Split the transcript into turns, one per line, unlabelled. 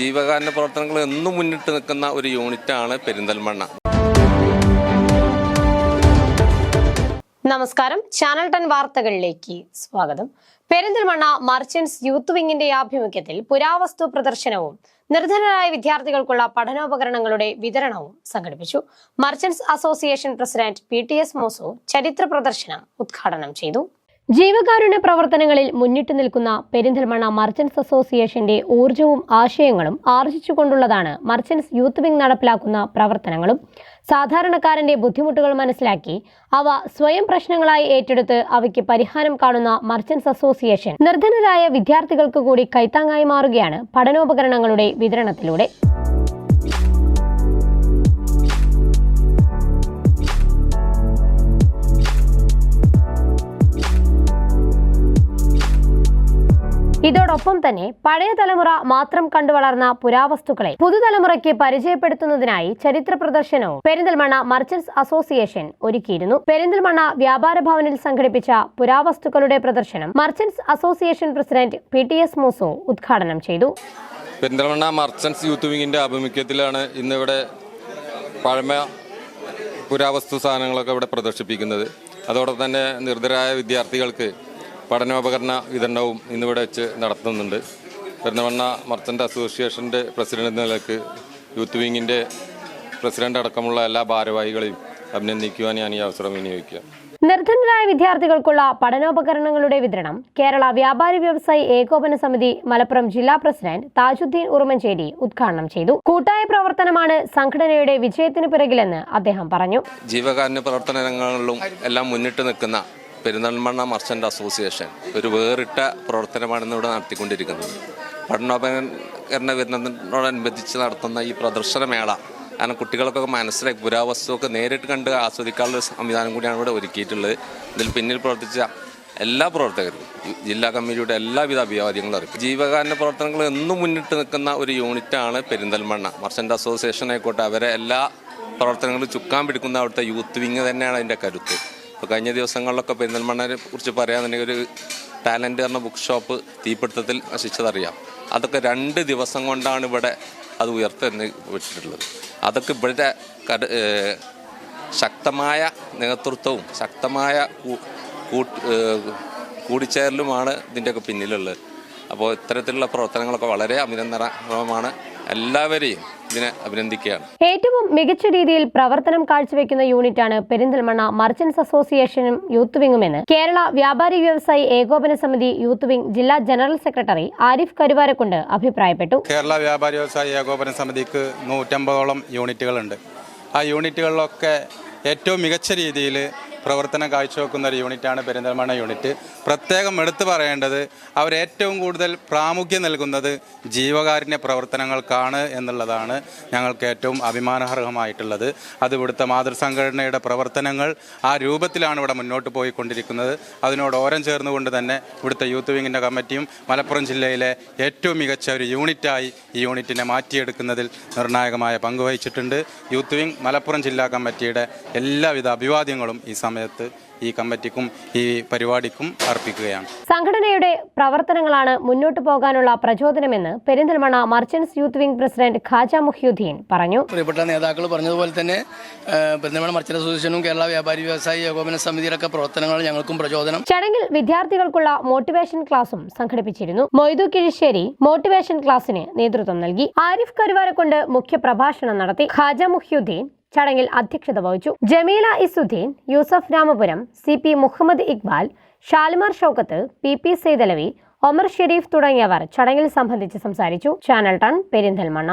ജീവകാരുണ്യ പ്രവർത്തനങ്ങൾ എന്നും മുന്നിട്ട് നിൽക്കുന്ന ഒരു യൂണിറ്റാണ് പെരിന്തൽമണ്ണ.
നമസ്കാരം. ചാനൽ ടെൻ വാർത്തകളിലേക്ക് സ്വാഗതം. പെരിന്തൽമണ്ണ മർച്ചന്റ്സ് യൂത്ത് വിങ്ങിന്റെ ആഭിമുഖ്യത്തിൽ പുരാവസ്തു പ്രദർശനവും നിർധനരായ വിദ്യാർത്ഥികൾക്കുള്ള പഠനോപകരണങ്ങളുടെ വിതരണവും സംഘടിപ്പിച്ചു. Merchants association president P T S Moosa ചരിത്ര പ്രദർശനം ഉദ്ഘാടനം ചെയ്തു. ജീവകാരുണ്യ പ്രവർത്തനങ്ങളിൽ മുന്നിട്ട് നിൽക്കുന്ന പെരിന്തൽമണ്ണ മർച്ചൻസ് അസോസിയേഷന്റെ ഊർജവും ആശയങ്ങളും ആർജിച്ചുകൊണ്ടുള്ളതാണ് മർച്ചൻസ് യൂത്ത് വിംഗ് നടപ്പിലാക്കുന്ന പ്രവർത്തനങ്ങളും. സാധാരണക്കാരന്റെ ബുദ്ധിമുട്ടുകൾ മനസ്സിലാക്കി അവ സ്വയം പ്രശ്നങ്ങളായി ഏറ്റെടുത്ത് അവയ്ക്ക് പരിഹാരം കാണുന്ന മർച്ചൻസ് അസോസിയേഷൻ നിർധനരായ വിദ്യാർത്ഥികൾക്ക് കൂടി കൈത്താങ്ങായി മാറുകയാണ് പഠനോപകരണങ്ങളുടെ വിതരണത്തിലൂടെ. ഇതോടൊപ്പം തന്നെ പഴയ തലമുറ മാത്രം കണ്ടുവളർന്ന പുരാവസ്തുക്കളെ പുതുതലമുറയ്ക്ക് പരിചയപ്പെടുത്തുന്നതിനായി ചരിത്ര പ്രദർശനവും പെരിന്തൽമണ്ണ മർച്ചന്റ്സ് അസോസിയേഷൻ ഒരുക്കിയിരുന്നു. പെരിന്തൽമണ്ണ വ്യാപാര ഭവനിൽ സംഘടിപ്പിച്ച പുരാവസ്തുക്കളുടെ പ്രദർശനം merchants association president P T S Moosa ഉദ്ഘാടനം ചെയ്തു.
പെരിന്തൽമണ്ണ മർച്ചന്റ്സ് യൂത്ത് വിങ്ങിന്റെ ആഭിമുഖ്യത്തിലാണ് ഇന്നിവിടെ പഴമ പുരാവസ്തു സാധനങ്ങളൊക്കെ ഇവിടെ പ്രദർശിപ്പിക്കുന്നത്. അതോടൊപ്പം തന്നെ നിർദ്ധരായ വിദ്യാർത്ഥികൾക്ക് പഠനോപകരണ വിതരണവും ഇന്നിവിടെ വെച്ച് നടത്തുന്നുണ്ട്. പെരുന്നവണ്ണ മർച്ചന്റ് അസോസിയേഷന്റെ പ്രസിഡന്റ് എന്ന നിലയ്ക്ക് യൂത്ത് വിങ്ങിന്റെ പ്രസിഡന്റ് അടക്കമുള്ള എല്ലാ ഭാരവാഹികളെയും അഭിനന്ദിക്കുവാൻ ഞാൻ ഈ അവസരം വിനിയോഗിക്കുക
നിർധനരായ വിദ്യാർത്ഥികൾക്കുള്ള പഠനോപകരണങ്ങളുടെ വിതരണം കേരള വ്യാപാരി വ്യവസായി ഏകോപന സമിതി മലപ്പുറം ജില്ലാ പ്രസിഡന്റ് താജുദ്ദീൻ ഉറുമഞ്ചേരി ഉദ്ഘാടനം ചെയ്തു. കൂട്ടായ പ്രവർത്തനമാണ് സംഘടനയുടെ വിജയത്തിന് പിറകിലെന്ന് അദ്ദേഹം പറഞ്ഞു.
ജീവകാരുണ്യ പ്രവർത്തനങ്ങളിലും എല്ലാം മുന്നിട്ട് നിൽക്കുന്ന പെരിന്തൽമണ്ണ മർച്ചന്റ് അസോസിയേഷൻ ഒരു വേറിട്ട പ്രവർത്തനമാണ് ഇന്നിവിടെ നടത്തിക്കൊണ്ടിരിക്കുന്നത്. പഠനോപകരണ വരുന്നതിനോടനുബന്ധിച്ച് നടത്തുന്ന ഈ പ്രദർശനമേള കാരണം കുട്ടികൾക്കൊക്കെ മനസ്സിലായി പുരാവസ്തുവൊക്കെ നേരിട്ട് കണ്ട് ആസ്വദിക്കാനുള്ള സംവിധാനം കൂടിയാണ് ഇവിടെ ഒരുക്കിയിട്ടുള്ളത്. ഇതിൽ പിന്നിൽ പ്രവർത്തിച്ച എല്ലാ പ്രവർത്തകരും ജില്ലാ കമ്മിറ്റിയുടെ എല്ലാവിധ അഭിവാദ്യങ്ങളും അറിയിക്കും ജീവകാരുണ്യ പ്രവർത്തനങ്ങൾ എന്നും മുന്നിട്ട് നിൽക്കുന്ന ഒരു യൂണിറ്റാണ് പെരിന്തൽമണ്ണ. മർച്ചന്റ് അസോസിയേഷൻ ആയിക്കോട്ടെ അവരെ എല്ലാ പ്രവർത്തനങ്ങളും ചുക്കാൻ പിടിക്കുന്ന അവിടുത്തെ യൂത്ത് വിങ് തന്നെയാണ് അതിന്റെ കരുത്ത്. ഇപ്പോൾ കഴിഞ്ഞ ദിവസങ്ങളിലൊക്കെ പെരിന്തൽമണ്ണയെ കുറിച്ച് പറയാന്നുണ്ടെങ്കിൽ ഒരു ടാലന്റ് എന്ന ബുക്ക് ഷോപ്പ് തീപിടുത്തത്തിൽ നശിച്ചതറിയാം. അതൊക്കെ രണ്ട് ദിവസം കൊണ്ടാണ് ഇവിടെ അത് ഉയർത്തെന്ന് വെച്ചിട്ടുള്ളത്. അതൊക്കെ ഇവിടെ കട ശക്തമായ നേതൃത്വവും ശക്തമായ കൂടിച്ചേരലുമാണ് ഇതിന്റെയൊക്കെ പിന്നിലുള്ളത്. അപ്പോൾ ഇത്തരത്തിലുള്ള പ്രവർത്തനങ്ങളൊക്കെ വളരെ അഭിനന്ദനമാണ് എല്ലാവരെയും ഇതിനെ അഭിനന്ദിക്കുകയാണ്.
ഏറ്റവും മികച്ച രീതിയിൽ പ്രവർത്തനം കാഴ്ചവെക്കുന്ന യൂണിറ്റാണ് പെരിന്തൽമണ്ണ മർച്ചന്റ്സ് അസോസിയേഷനും യൂത്ത് വിങ്ങുമെന്ന്. കേരള വ്യാപാരി വ്യവസായി ഏകോപന സമിതി യൂത്ത് വിംഗ് ജില്ലാ ജനറൽ സെക്രട്ടറി ആരിഫ് കരുവാരക്കുണ്ട് അഭിപ്രായപ്പെട്ടു.
കേരള വ്യാപാരി വ്യവസായി ഏകോപന സമിതിക്ക് നൂറ്റമ്പതോളം യൂണിറ്റുകളുണ്ട്. ആ യൂണിറ്റുകളിലൊക്കെ ഏറ്റവും മികച്ച രീതിയിൽ പ്രവർത്തനം കാഴ്ചവെക്കുന്ന ഒരു യൂണിറ്റാണ് പെരിന്തൽമണ്ണ യൂണിറ്റ്. പ്രത്യേകം എടുത്തു പറയേണ്ടത് അവർ ഏറ്റവും കൂടുതൽ പ്രാമുഖ്യം നൽകുന്നത് ജീവകാരുണ്യ പ്രവർത്തനങ്ങൾക്കാണ് എന്നുള്ളതാണ് ഞങ്ങൾക്ക് ഏറ്റവും അഭിമാനാർഹമായിട്ടുള്ളത്. അത് ഇവിടുത്തെ മാതൃസംഘടനയുടെ പ്രവർത്തനങ്ങൾ ആ രൂപത്തിലാണ് ഇവിടെ മുന്നോട്ട് പോയിക്കൊണ്ടിരിക്കുന്നത്. അതിനോട് ഓരം ചേർന്നുകൊണ്ട് തന്നെ ഇവിടുത്തെ യൂത്ത് വിങ്ങിന്റെ കമ്മിറ്റിയും മലപ്പുറം ജില്ലയിലെ ഏറ്റവും മികച്ച ഒരു യൂണിറ്റായി ഈ യൂണിറ്റിനെ മാറ്റിയെടുക്കുന്നതിൽ നിർണായകമായ പങ്കുവഹിച്ചിട്ടുണ്ട് യൂത്ത് വിങ് മലപ്പുറം ജില്ലാ കമ്മിറ്റിയുടെ എല്ലാവിധ അഭിവാദ്യങ്ങളും ഈ സമയത്ത് ഈ കമ്മിറ്റിക്കും ഈ പരിപാടിക്കും അർപ്പിക്കുകയാണ്.
സംഘടനയുടെ പ്രവർത്തനങ്ങളാണ് മുന്നോട്ട് പോകാനുള്ള പ്രചോദനമെന്ന് Perinthalmanna merchants youth wing president Khaja Muhiyudheen പറഞ്ഞു.
പ്രിയപ്പെട്ട നേതാക്കൾ പറഞ്ഞതുപോലെ തന്നെ പെരിന്തൽമണ്ണ മർച്ചൻസ് മർച്ചന്റ് അസോസിയേഷനും കേരള വ്യാപാരി വ്യവസായി ഏകോപന സമിതിയിലൊക്കെ പ്രവർത്തനങ്ങൾ ഞങ്ങൾക്കും പ്രചോദനം.
ചടങ്ങിൽ വിദ്യാർത്ഥികൾക്കുള്ള മോട്ടിവേഷൻ ക്ലാസും സംഘടിപ്പിച്ചിരുന്നു. മൊയ്തു കിഴിശ്ശേരി മോട്ടിവേഷൻ ക്ലാസ്സിന് നേതൃത്വം നൽകി. ആരിഫ് കരിവാരെക്കൊണ്ട് മുഖ്യ പ്രഭാഷണം നടത്തി. ഖാജ മുഹ്യുദ്ദീൻ ചടങ്ങിൽ അധ്യക്ഷത വഹിച്ചു. Jameela Izzudheen Yusuf Ramapuram C P Muhammad Iqbal Shalimar Shoukath P P Saithalavi Omar Sharif തുടങ്ങിയവർ ചടങ്ങിൽ സംബന്ധിച്ച് സംസാരിച്ചു. Channel ton Perinthalmanna.